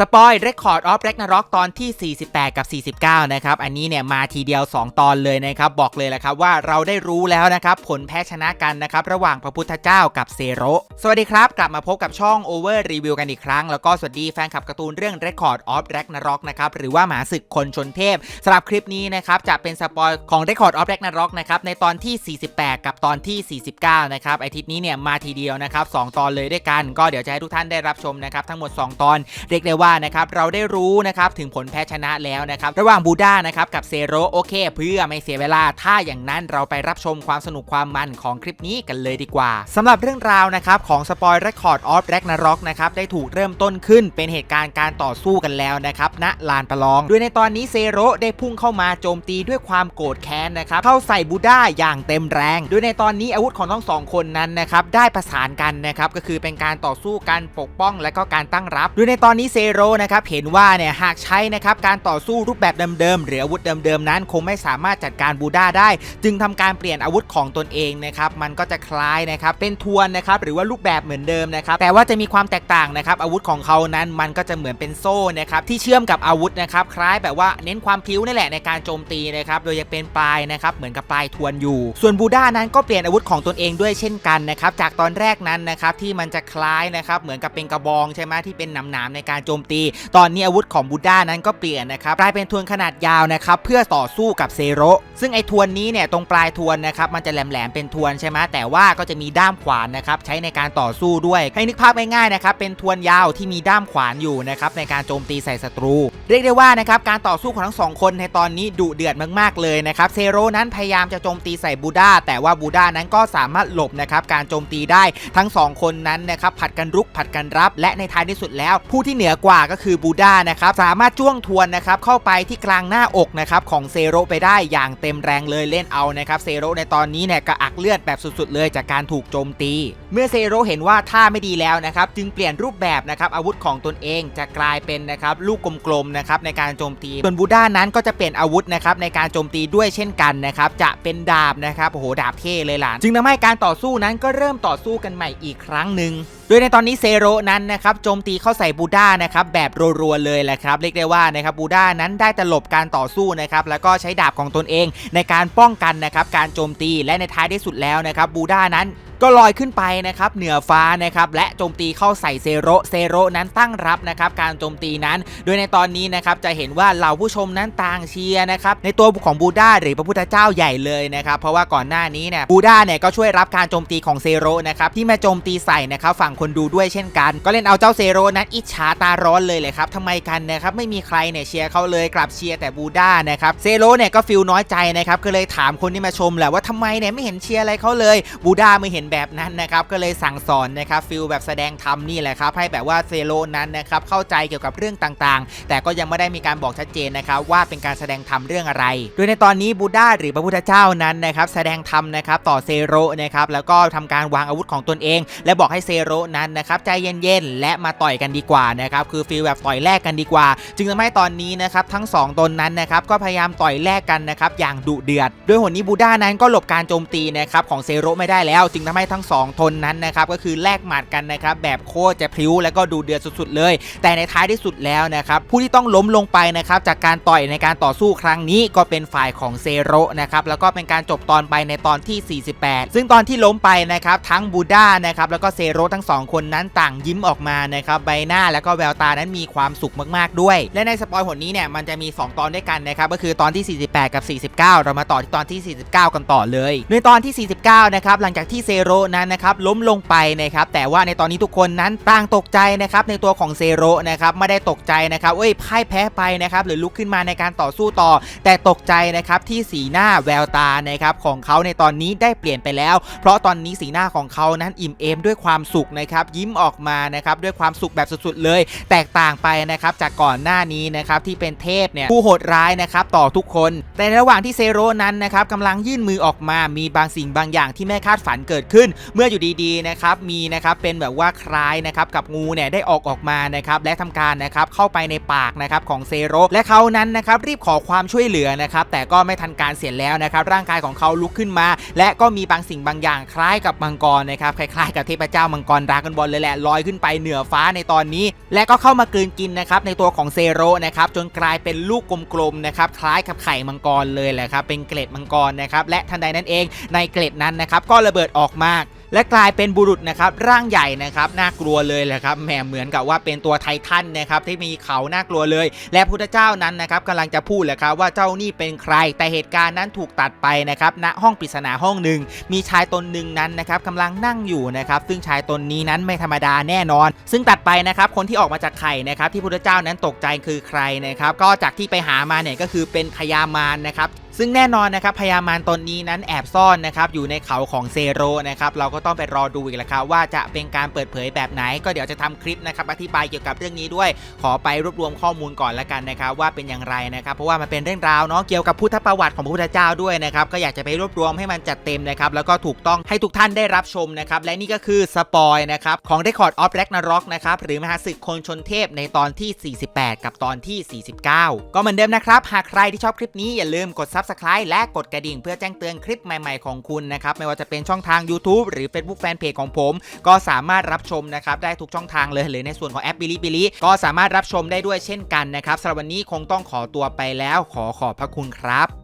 สปอยเรคคอร์ดออฟแร็กนาร็อกตอนที่ 48 กับ 49 นะครับ อันนี้เนี่ยมาทีเดียว 2 ตอนเลยนะครับ บอกเลยแหละครับว่าเราได้รู้แล้วนะครับ ผลแพ้ชนะกันนะครับ ระหว่างพระพุทธเจ้ากับเซโรสวัสดีครับ กลับมาพบกับช่อง Over Review กันอีกครั้ง แล้วก็สวัสดีแฟนคลับการ์ตูนเรื่อง Record of Ragnarok นะครับ หรือว่าหมาศึกคนชนเทพสำหรับคลิปนี้นะครับ จะเป็นสปอยของ Record of Ragnarok นะครับ ในตอนที่ 48 กับตอนที่ 49 นะครับอาทิตย์นี้เนี่ยมาทีเดียวนะครับสองตอนเลยด้วยกัน ก็เดี๋ยวจะให้ทุกท่านได้รับชมนะครับทั้งหมด 2 ตอนเรียกได้ว่านะครับเราได้รู้นะครับถึงผลแพ้ชนะแล้วนะครับระหว่างบูด้านะครับกับเซโรโอเค เพื่อไม่เสียเวลาถ้าอย่างนั้นเราไปรับชมความสนุกความมันของคลิปนี้กันเลยดีกว่าสำหรับเรื่องราวนะครับของสปอยเรคคอร์ดออฟแร็กนาร็อกนะครับได้ถูกเริ่มต้นขึ้นเป็นเหตุการณ์การต่อสู้กันแล้วนะครับณลานประลอง โดยในตอนนี้เซโรได้พุ่งเข้ามาโจมตีด้วยความโกรธแค้นนะครับเข้าใส่บูด้าอย่างเต็มแรง โดยในตอนนี้อาวุธของทั้งสองคนนั้นนะครับได้ประสานกันนะครับก็คือเป็นการต่อสู้กันปกป้องและก็การตั้งรับ โดยในตอนนี้เซโรนะครับเห็นว่าเนี่ยหากใช้นะครับการต่อสู้รูปแบบเดิมๆหรืออาวุธเดิมๆนั้น คงไม่สามารถจัดการบูด้าได้ จึงทำการเปลี่ยนอาวุธของตนเองนะครับมันก็จะคล้ายนะครับเป็นทวนนะครับหรือว่ารูปแบบเหมือนเดิมนะครับแต่ว่าจะมีความแตกต่างนะครับอาวุธของเขานั้นมันก็จะเหมือนเป็นโซ่นะครับที่เชื่อมกับอาวุธนะครับคล้ายแบบว่าเน้นความพิ้วนี่แหละในการโจมตีนะครับโดยจะเป็นปลายนะครับเหมือนกับปลายทวนอยู่ ส่วนบูด้านั้นก็เปลี่ยนอาวุธของตนเองด้วยเช่นกันนะครับจากตอนแรกนั้นนะครับที่มันจะคล้ายนะครับเหมือนกับเป็นกระบองใช่ไหมที่เป็นหนามๆในการโจมตี ตอนนี้อาวุธของบูด้านั้นก็เปลี่ยนนะครับกลายเป็นทวนขนาดยาวนะครับเพื่อต่อสู้กับเซโรซึ่งไอ้ทวนนี้เนี่ยตรงปลายทวนนะครับมันจะแหลมๆเป็นทวนใช่ไหมแต่ว่าก็จะมีด้ามขวานนะครับใช้ในการต่อสู้ด้วย ให้นึกภาพง่ายๆนะครับเป็นทวนยาวที่มีด้ามขวานอยู่นะครับในการโจมตีใส่ศัตรู เรียกได้ว่านะครับการต่อสู้ของทั้งสองคนในตอนนี้ดุเดือดมากๆเลยนะครับเซโรนั้นพยายามจะโจมตีใส่บูด้าแต่ว่าบูด้านั้นก็สามารถหลบนะครับการโจมตีได้ทั้งสองคนนั้นนะครับผัดกันรุกผัดกันรับ และในท้ายที่สุดแล้ว ผู้ที่เหนือกว่าก็คือบูด้านะครับสามารถจ้วงทวนนะครับเข้าไปที่กลางหน้าอกนะครับของเซโรไปได้อย่างเต็มแรงเลยเล่นเอานะครับเซโรในตอนนี้เนี่ยกระอักเลือดแบบสุดๆเลยจากการถูกโจมตี เมื่อเซโรเห็นว่าท่าไม่ดีแล้วนะครับจึงเปลี่ยนรูปแบบนะครับอาวุธของตนเองจะกลายเป็นนะครับลูกกลมๆนะครับในการโจมตีส่วนบูด้านั้นก็จะเปลี่ยนอาวุธนะครับในการโจมตีด้วยเช่นกันนะครับจะเป็นดาบนะครับโอ้โหดาบเท่เลยล่ะจึงทำให้การต่อสู้นั้นก็เริ่มต่อสู้กันใหม่อีกครั้งหนึ่งโดยในตอนนี้เซโรนั้นนะครับโจมตีเข้าใส่บูด้านะครับแบบรัวๆเลยแหละครับเรียกได้ว่านะครับบูด้านั้นได้ตลบการต่อสู้นะครับแล้วก็ใช้ดาบของตนเองในการป้องกันนะครับการโจมตีและในท้ายที่สุดแล้วนะครับบูด้านั้น ก็ลอยขึ้นไปนะครับเหนือฟ้านะครับและโจมตีเข้าใส่เซโรเซโรนั้นตั้งรับนะครับการโจมตีนั้น โดยในตอนนี้นะครับจะเห็นว่าเหล่าผู้ชมนั้นต่างเชียร์นะครับในตัวของบูด้าหรือพระพุทธเจ้าใหญ่เลยนะครับเพราะว่าก่อนหน้านี้เนี่ยบูด้าเนี่ยก็ช่วยรับการโจมตีของเซโรนะครับที่มาโจมตีใส่นะครับฝั่งคนดูด้วยเช่นกัน ก็เล่นเอาเจ้าเซโรนั้นอิจฉาตาร้อนเลยเลยครับทำไมกันนะครับไม่มีใครเนี่ยเชียร์เขาเลยกลับเชียร์แต่บูด้านะครับเซโรเนี่ยก็ฟิลน้อยใจนะครับก็เลยถามคนที่มาชมแหละว่าทำไมเนี่ยไม่เห็นเชียร์อะไรเขาเลยบูด้าไม่เห็นแบบนั้นนะครับก็เลยสั่งสอนนะครับฟิลแบบแสดงธรรมนี่แหละครับให้แบบว่าเซโรนั้นนะครับเข้าใจเกี่ยวกับเรื่องต่างๆ แต่ก็ยังไม่ได้มีการบอกชัดเจนนะครับว่าเป็นการแสดงธรรมเรื่องอะไร โดยในตอนนี้บูดาหรือพระพุทธเจ้านั้นนะครับแสดงธรรมนะครับต่อเซโรนะครับแล้วก็ทำการวางอาวุธของตนเอง และบอกให้เซโรนั้นนะครับใจเย็นๆและมาต่อยกันดีกว่านะครับคือฟีลแบบต่อยแลกกันดีกว่า จึงทำให้ตอนนี้นะครับทั้งสองตนนั้นนะครับก็พยายามต่อยแลกกันนะครับอย่างดุเดือด โดยหนนี้บูดานั้นก็หลบการโจมตีนะครับของเซโรไม่ได้แล้ว จึงทำให้ทั้งสองตนนั้นนะครับก็คือแลกหมัดกันนะครับแบบโคตรจะพลิ้วแล้วก็ดูเดือดสุดๆเลย แต่ในท้ายที่สุดแล้วนะครับผู้ที่ต้องล้มลงไปนะครับจากการต่อยในการต่อสู้ครั้งนี้ก็เป็นฝ่ายของเซโรนะครับแล้วก็เป็นการจบตอนไปในตอนที่ 48 ซึ่งตอนที่ล้มไปนะครับทั้งบูด้านะครับแล้วก็เซโรทั้งสองคนนั้นต่างยิ้มออกมานะครับใบหน้าแล้วก็แววตานั้นมีความสุขมากๆด้วย และในสปอยหนนี้เนี่ยมันจะมี 2 ตอนด้วยกันนะครับก็คือตอนที่ 48 กับ 49 เรามาต่อที่ตอนที่ 49 กันต่อเลย ในตอนที่ 49 นะครับหลังจากที่เซโรนั้นนะครับล้มลงไปนะครับแต่ว่าในตอนนี้ทุกคนนั้นต่างตกใจนะครับในตัวของเซโรนะครับไม่ได้ตกใจนะครับเอ้ยพ่ายแพ้ไปนะครับหรือลุกขึ้นมาในการต่อสู้ต่อ แต่ตกใจนะครับที่สีหน้าแววตานะครับของเขาในตอนนี้ได้เปลี่ยนไปแล้ว เพราะตอนนี้สีหน้าของเขานั้นอิ่มเอมด้วยความสุขนะครับยิ้มออกมานะครับด้วยความสุขแบบสุดๆเลย แตกต่างไปนะครับจากก่อนหน้านี้นะครับที่เป็นเทพเนี่ยผู้โหดร้ายนะครับต่อทุกคนแต่ในระหว่างที่เซโรนั้นนะครับกำลังยื่นมือออกมามีบางสิ่งบางอย่างที่ไม่คาดฝันเกิดขึ้น เมื่ออยู่ดีๆนะครับมีนะครับเป็นแบบว่าคล้ายนะครับกับงูเนี่ยได้ออกออกมานะครับและทำการนะครับเข้าไปในปากนะครับของเซโรและเขานั้นนะครับรีบขอความช่วยเหลือนะครับแต่ก็ไม่ทันการเสียแล้วนะครับร่างกายของเขาลุกขึ้นมา และก็มีบางสิ่งบางอย่างคล้ายกับมังกรนะครับคล้ายๆกับเทพเจ้ามังกรดราก้อนบอลเลยแหละลอยขึ้นไปเหนือฟ้าในตอนนี้ และก็เข้ามากลืนกินนะครับในตัวของเซโรนะครับจนกลายเป็นลูกกลมๆนะครับคล้ายกับไข่มังกรเลยแหละครับเป็นเกล็ดมังกรนะครับและทันใดนั้นเองในเกล็ดนั้นนะครับก็ระเบิดออกมาและกลายเป็นบุรุษนะครับร่างใหญ่นะครับน่ากลัวเลยแหละครับแหมเหมือนกับว่าเป็นตัวไททันนะครับที่มีเขาน่ากลัวเลย และพุทธเจ้านั้นนะครับกำลังจะพูดแหละครับว่าเจ้านี่เป็นใคร แต่เหตุการณ์นั้นถูกตัดไปนะครับณห้องปริศนาห้องหนึ่งมีชายตนหนึ่งนั้นนะครับกำลังนั่งอยู่นะครับซึ่งชายตนนี้นั้นไม่ธรรมดาแน่นอน ซึ่งตัดไปนะครับคนที่ออกมาจากไข่นะครับที่พุทธเจ้านั้นตกใจคือใครนะครับก็จากที่ไปหามาเนี่ยก็คือเป็นพญามารนะครับ ซึ่งแน่นอนนะครับพญามารตนนี้นั้นแอบซ่อนนะครับอยู่ในเขาของเซโรนะครับเราก็ต้องไปรอดูอีกแล้วครับว่าจะเป็นการเปิดเผยแบบไหน ก็เดี๋ยวจะทำคลิปนะครับอธิบายเกี่ยวกับเรื่องนี้ด้วย ขอไปรวบรวมข้อมูลก่อนละกันนะครับว่าเป็นอย่างไรนะครับเพราะว่ามันเป็นเรื่องราวเนาะเกี่ยวกับพุทธประวัติของพระพุทธเจ้าด้วยนะครับก็อยากจะไปรวบรวมให้มันจัดเต็มนะครับแล้วก็ถูกต้องให้ทุกท่านได้รับชมนะครับและนี่ก็คือสปอยนะครับของ Record of Ragnarok นะครับหรือมหาศึกคนชนเทพในตอนที่ 48 กับตอนที่ 49 ก็เหมือนเดิมนะครับหากใครที่ชอบคลิปนี้อย่าลืมกด Subscribe และกดกระดิ่งเพื่อแจ้งเตือนคลิปใหม่ๆของคุณนะครับไม่ว่าจะเป็นช่องทาง YouTube หรือ Facebook Fanpage ของผม ก็สามารถรับชมนะครับได้ทุกช่องทางเลยหรือในส่วนของแอปบิลิบิลิก็สามารถรับชมได้ด้วยเช่นกันนะครับสำหรับวันนี้คงต้องขอตัวไปแล้วขอขอบพระคุณครับ